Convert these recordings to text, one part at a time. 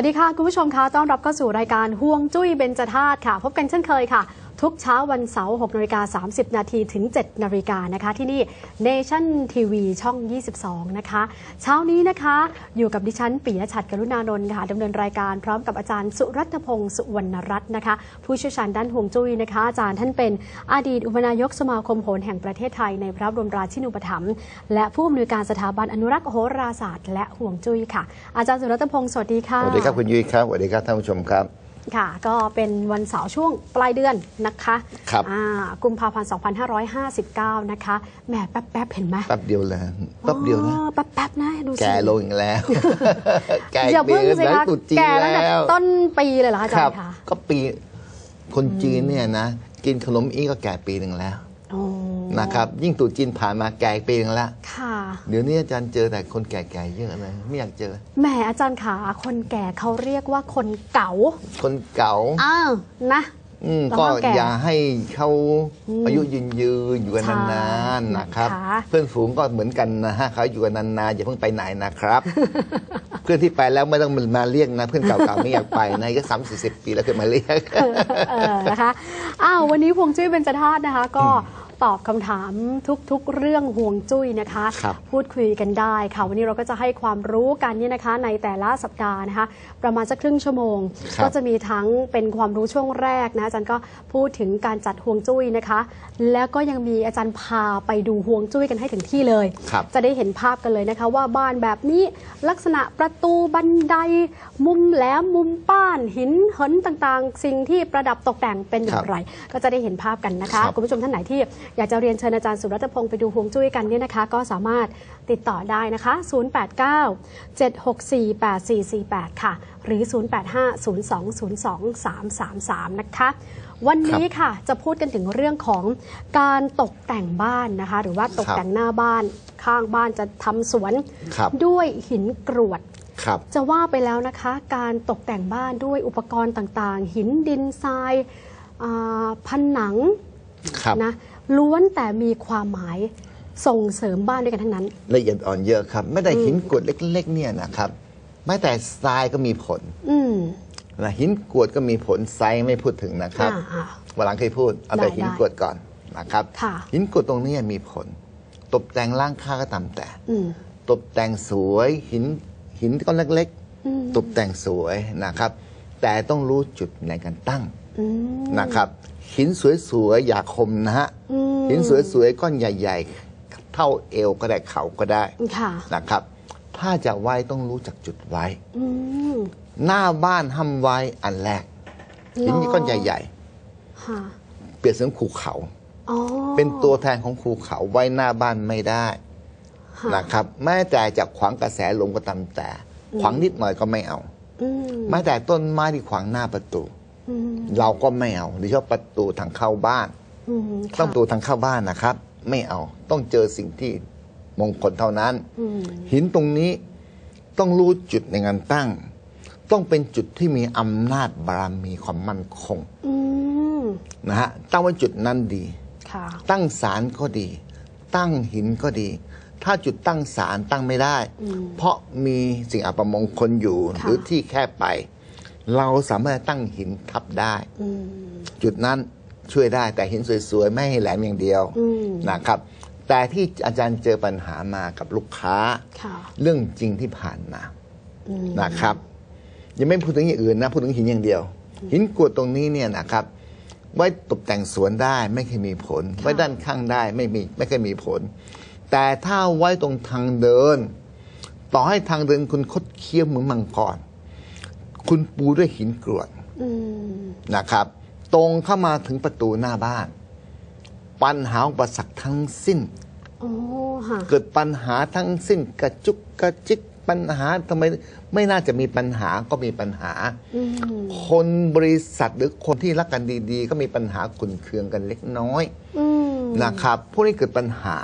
วัสดีค่ะ คุณผู้ชมคะต้อนรับเข้าสู่รายการห่วงจุ้ยเบญจธาตุค่ะ พบกันเช่นเคยค่ะ ทุกเช้าวันเสาร์6นาฬิกา30 นาทีถึง 7 นาฬิกานะคะ ที่นี่ Nation TV ช่อง 22 นะคะ เช้านี้นะคะอยู่กับดิฉันปิยชัดกรุณานนท์ค่ะดำเนินรายการพร้อมกับอาจารย์สุรัตพงศ์สุวรรณรัตน์นะคะ ผู้เชี่ยวชาญด้านห่วงจุ้ยนะคะ อาจารย์ท่านเป็นอดีตอุปนายกสมาคมโหรแห่งประเทศไทยในพระบรมราชินูปถัมภ์และผู้อำนวยการสถาบันอนุรักษ์โหราศาสตร์ และห่วงจุ้ยค่ะ อาจารย์สุรัตพงศ์สวัสดีค่ะสวัสดีครับคุณยุ้ยครับสวัสดีครับท่านผู้ชมครับ ค่ะ ก็เป็นวันเสาร์ช่วงปลายเดือนนะคะครับอ่ากุมภาพันธ์ 2559 นะคะ แหมแป๊บๆ เห็นไหมแป๊บเดียวเลยแป๊บเดียวนะอ๋อแป๊บๆ นะ ดูสิ แก่ลงอีกแล้ว แก่อย่าปีเพิ่งสิแล้วคะตรุษจีนแก่แล้วแล้วต้นปีเลยเหรอคะอาจาครรับย์คะก็ปีคนจีนเนี่ยนะ กินขนมอีก็แก่ปีหนึ่งแล้วโอ้นะครับ ยิ่งตรุษจีนผ่านมาแก่ปีหนึ่งแล้วค่ะ เดี๋ยวนี้อาจารย์เจอแต่คนแก่ๆเยอะเลยไม่อยากเจอแหมอาจารย์ขาคนแก่เขาเรียกว่าคนเก๋าคนเก่าอ้าวนะ อืมแล้วก็ก็แก่อย่าให้เขาอืมอายุยืนยืนๆอยู่กันใช่นานๆนะครับนะคะเพื่อนฝูงก็เหมือนกันนะฮะเขาอยู่กันนานๆอย่าเพิ่งไปไหนนะครับ เพื่อนที่ไปแล้วไม่ต้องมาเรียกนะ เพื่อนเก่าๆไม่อยากไปนะก็สามสี่สิบปีแล้วเคยมาเรียก เออนะคะ อ้าว วันนี้ห่วงจุ้ยเป็นจธาตุนะคะ ก็ ตอบคำถามทุกๆ เรื่องห่วงจุ้ยนะคะ ครับ พูดคุยกันได้ค่ะ วันนี้เราก็จะให้ความรู้กันเนี่ยนะคะ ในแต่ละสัปดาห์นะคะ ประมาณสักครึ่งชั่วโมง ครับ ก็จะมีทั้งเป็นความรู้ช่วงแรกนะอาจารย์ก็พูดถึงการจัดห่วงจุ้ยนะคะ แล้วก็ยังมีอาจารย์พาไปดูห่วงจุ้ยกันให้ถึงที่เลย ครับ จะได้เห็นภาพกันเลยนะคะ ว่าบ้านแบบนี้ลักษณะประตูบันได มุมแหลมมุมป้าน หินเหินต่างๆ สิ่งที่ประดับตกแต่งเป็นอย่างไร ก็จะได้เห็นภาพกันนะคะ ครับคุณผู้ชมท่านไหนที่อยากจะเรียนเชิญอาจารย์สุรัตพงศ์ไปดูฮวงจุ้ยกันเนี่ยนะคะ ก็สามารถติดต่อได้นะคะ 089 764 8448 ค่ะ หรือ 085 0202 333 นะคะ วันนี้ค่ะจะพูดกันถึงเรื่องของการตกแต่งบ้านนะคะ หรือว่าตกครับแต่งหน้าบ้านข้างบ้านจะทำสวนครับด้วยหินกรวดครับจะว่าไปแล้วนะคะ การตกแต่งบ้านด้วยอุปกรณ์ต่างๆ หินดินทรายอ่าผนังครับนะ ล้วนแต่มีความหมายส่งเสริมบ้านด้วยกันทั้งนั้น ละเอียดอ่อนเยอะครับ ไม่แต่หินกรวดเล็ก ๆ เนี่ยนะครับไม่แต่ทรายก็มีผลอืมนะหินกรวดก็มีผลทรายไม่พูดถึงนะครับอ่าอ่า วันหลังเคยพูดเอาแต่ได้หินได้กรวดก่อนนะครับ ค่ะ หินกรวดตรงนี้มีผล ตกแต่งร่างค่าก็ตามแต่ อืม ตกแต่งสวยหินหินก้อนเล็กอืม ๆ ตกแต่งสวยนะครับ แต่ต้องรู้จุดในการตั้งอืม นะครับ หินสวยๆอย่าคมนะฮะ อืม หินสวยๆก้อนใหญ่ ๆ เท่าเอวก็ได้เข่าก็ได้ค่ะนะครับ ถ้าจะไว้ต้องรู้จักจุดไว้อืมหน้าบ้านห้ามไว้อันแรกหินก้อนใหญ่ค่ะๆเปรียบเสมือนภูเขาอ๋อเป็นตัวแทนของภูเขาไว้หน้าบ้านไม่ได้ค่ะนะครับแม้แต่จะขวางกระแสลมก็ตามแต่ ขวางนิดหน่อยก็ไม่เอาอืมแม้แต่ต้นไม้ที่ขวางหน้าประตูอืมเราก็ไม่เอาโดยเฉพาะประตูทางเข้าบ้าน อืมต้องค่ะประตูทางเข้าบ้านนะครับ ไม่เอาต้องเจอสิ่งที่มงคลเท่านั้น อืมหินตรงนี้ต้องรู้จุดในการตั้ง ต้องเป็นจุดที่มีอำนาจบารมีความมั่นคงอืมนะฮะตั้งไว้จุดนั้นดี ค่ะ ตั้งศาลก็ดี ตั้งหินก็ดี ถ้าจุดตั้งศาลตั้งไม่ได้ อืมเพราะมีสิ่งอัปมงคลอยู่ค่ะ หรือที่แคบไป เราสามารถตั้งหินทับได้ อืมจุดนั้น ช่วยได้แต่หินสวยๆ ไม่ให้แหลมอย่างเดียวอืมนะครับ แต่ที่อาจารย์เจอปัญหามากับลูกค้าค่ะเรื่องจริงที่ผ่านมาอืมนะครับ ยังไม่พูดถึงอย่างอื่นนะ พูดถึงหินอย่างเดียว หินกรวดตรงนี้เนี่ยนะครับ ไว้ตกแต่งสวนได้ไม่เคยมีผล ไว้ด้านข้างได้ไม่มีไม่เคยมีผล แต่ถ้าไว้ตรงทางเดิน ต่อให้ทางเดินคุณคดเคี้ยวเหมือนมังกรคุณปูด้วยหินกรวดอืมนะครับ ตรงเข้ามาถึงประตูหน้าบ้าน ปัญหาอุปสรรคทั้งสิ้นโอ้ค่ะเกิดปัญหาทั้งสิ้นกระจุกกระจิกปัญหาทำไมไม่น่าจะมีปัญหาก็มีปัญหาอืมคนบริษัทหรือคนที่รักกันดีๆ ก็มีปัญหาขุนเคืองกันเล็กน้อยอืมนะครับพวกนี้เกิดปัญหา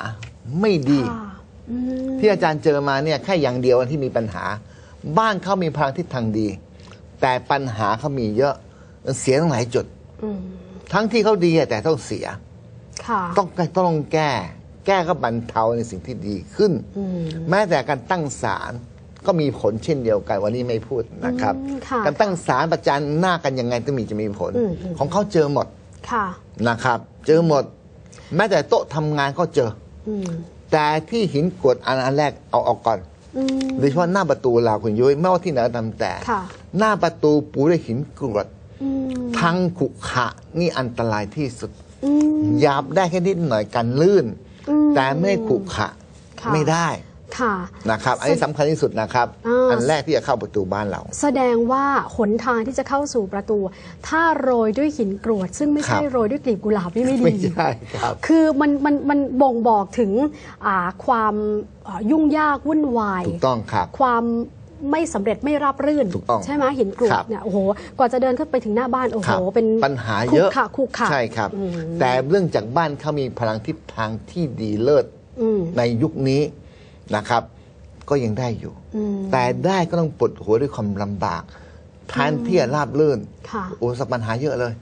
ไม่ดีค่ะอืมที่อาจารย์เจอมาเนี่ยแค่อย่างเดียวที่มีปัญหา บ้านเขามีพลังทิศทางดี แต่ปัญหาเขามีเยอะเสียตั้งหลายจุดอืม ทั้งที่เขาดีอะแต่ต้องเสียค่ะต้องต้องแก้ แก้ก็บรรเทาในสิ่งที่ดีขึ้นอืมแม้แต่การตั้งศาลก็มีผลเช่นเดียวกันวันนี้ไม่พูดนะครับอืมค่ะการตั้งศาลประจันหน้ากันยังไงต้องมีจะมีผลอืมอืมของเขาเจอหมดค่ะนะครับ เจอหมด แม้แต่โต๊ะทำงานก็เจออืมแต่ที่หินกรวดอันอันแรกเอาออกก่อนอืมโดยเฉพาะหน้าประตูเราคุณยุ้ยไม่ว่าที่ไหนก็ตามแต่ค่ะหน้าประตูปูด้วยหินกรวด อืมทั้งขุขะนี่อันตรายที่สุดอืมหยาบได้แค่นิดหน่อยกันลื่นอืมแต่ไม่ขุขะค่ะไม่ได้ค่ะนะครับ อันนี้สำคัญที่สุดนะครับอ่าอันแรกที่จะเข้าประตูบ้านเรา แสดงว่าหนทางที่จะเข้าสู่ประตู ถ้าโรยด้วยหินกรวด ซึ่งไม่ใช่ครับโรยด้วยกลีบกุหลาบนี่ไม่ดีไม่ใช่ครับคือมันมันมันบ่งบอกถึงอ่าความอ่ายุ่งยากวุ่นวายถูกต้องครับความ ไม่สำเร็จไม่ราบรื่น ถูกต้องใช่ไหมหินกรวครัดบเนี่ยโอ้โหกว่าจะเดินขึ้นไปถึงหน้าบ้านโอ้โหครับเป็นปัญหาเยอะคุกขะคุกขะใช่ครับอืมแต่เรื่องจากบ้านเขามีพลังทิศทางที่ดีเลิศอืมในยุคนี้นะครับ ก็ยังได้อยู่อืมแต่ได้ก็ต้องปวดหัวด้วยความลำบากแทนที่จะราบรื่นค่ะโอ้สักปัญหาเยอะเลย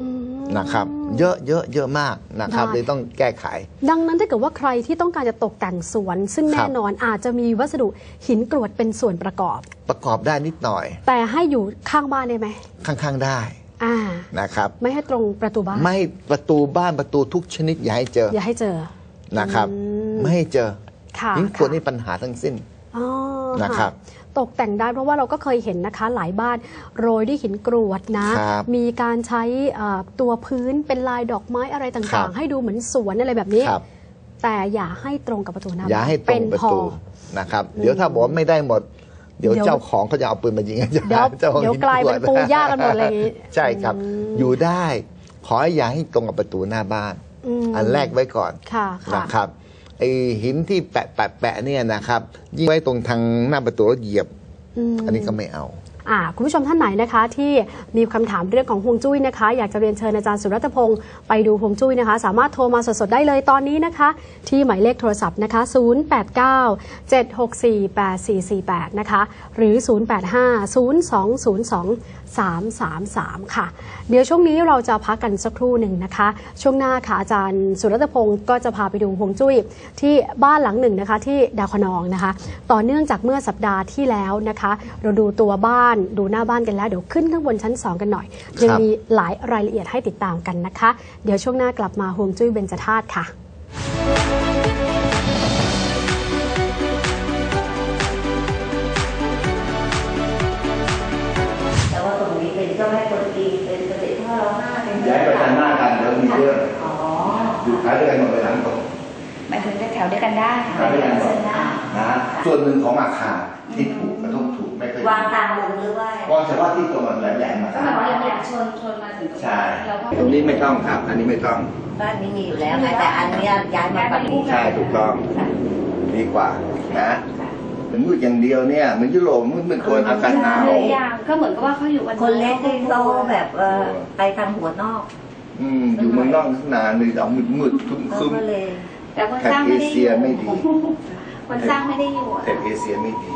อืม นะครับ เยอะเยอะเยอะมากนะครับได้เลยต้องแก้ไข ดังนั้นถ้าเกิดว่าใครที่ต้องการจะตกแต่งสวน ซึ่งครัแน่บนอนอาจจะมีวัสดุหินกรวดเป็นส่วนประกอบ ประกอบได้นิดหน่อย แต่ให้อยู่ข้างบ้านได้ไหมข้างๆได้อ่านะครับ ไม่ให้ตรงประตูบ้าน ไม่ประตูบ้านประตูทุกชนิดอย่าให้เจอ อย่าให้เจอนะครับอืมไม่ให้เจอค่ะยิ่งควรค่ะนี่ปัญหาทั้งสิ้นอ๋อ นะครับ ตกแต่งได้เพราะว่าเราก็เคยเห็นนะคะหลายบ้านโรยด้วยหินกรวดนะ ครับมีการใช้เอ่อตัวพื้นเป็นลายดอกไม้อะไรครัต่างบ ๆ ให้ดูเหมือนสวนอะไรแบบนี้ ครับ แต่อย่าให้ตรงกับประตูหน้าอย่าบ้านให้ตรเป็งนประพอ ตูนะครับ เดี๋ยวถ้าบอกว่าไม่ได้หมด เดี๋ยวเดี๋ยว เจ้าของเขาจะเอาปืนมายิงอาจารย์เดี๋ยวจ้ของเดี๋ยวหิกลายเป็นรวดปูย่ากันหมดอะไรอย่างงี้ใช่ครับอืมอยู่ได้ ขอให้อย่าให้ตรงกับประตูหน้าบ้าน มอันแรกไว้ก่อนค่ะค่ะ นะครับ ไอหินที่แปะแปะแปะเนี่ยนะครับยิ่งไว้ตรงทางหน้าประตูแล้วเหยียบมอันนี้ก็ไม่เอาอ่าคุณผู้ชมท่านไหนนะคะ ที่มีคำถามเรื่องของฮวงจุ้ยนะคะ อยากจะเรียนเชิญอาจารย์สุรัตพงศ์ไปดูฮวงจุ้ยนะคะ สามารถโทรมาสดๆได้เลยตอนนี้นะคะ ที่หมายเลขโทรศัพท์นะคะ 089 764 8448 นะคะ หรือ 085 0202 333 ค่ะ เดี๋ยวช่วงนี้เราจะพักกันสักครู่หนึ่งนะคะ ช่วงหน้าค่ะอาจารย์สุรัตพงศ์ก็จะพาไปดูฮวงจุ้ยที่บ้านหลังหนึ่งนะคะที่ดาวคะนองนะคะ ต่อเนื่องจากเมื่อสัปดาห์ที่แล้วนะคะ เราดูตัวบ้านดูหน้าบ้านกันแล้ว เดี๋ยวขึ้นข้างบนชั้น 2 กันหน่อย ยังครับมีหลายรายละเอียดให้ติดตามกันนะคะ เดี๋ยวช่วงหน้ากลับมาฮวงจุ้ยเบญจธาตุค่ะแต่ว่าตรงนี้เป็นเจ้าแม่คนจีนเป็นเสด็จพ่อเราห้าเป็นย้ายประจันหน้ากันเดี๋ยวมีเรื่องอ๋ออยู่ท้ายด้วยกันหมดเลยหลังตกหมายถึงจะแถวด้วยกันได้แถวด้วยกันหมดเส้นหน้านะส่วนหนึ่งของอาคารที่ถูก วางตามมุมหรือว่าวางเฉพาะที่ตรงแหลมๆมาก็หมายว่าอยากชนชนมาถึงตรงใช่นี้แล้วก็ตรงนี้ไม่ต้องครับ อันนี้ไม่ต้อง บ้านนี้มีอยู่แล้วไงแต่อันเนี้ยย้ายมาฝั่งนี้ใช่ถูกต้องค่ะดีกว่านะมันมืดอย่างเดียวเนี่ยเหมันยุโรปมืดมันควรอากาศหนาวหลายอย่างก็เหมือนกับว่าเขาอยู่วันคนเล็กที่โตแบบเออไปทางหัวนอก อืมอยู่เมืองนอกนานเลยเอามืดมืดๆคึมเขาคึมก็เลยแต่คนสร้างไม่ได้แถบเอเชีอยยู่ไม่ดีคนสร้างไม่ได้อยู่แถบเอเชียไม่ดี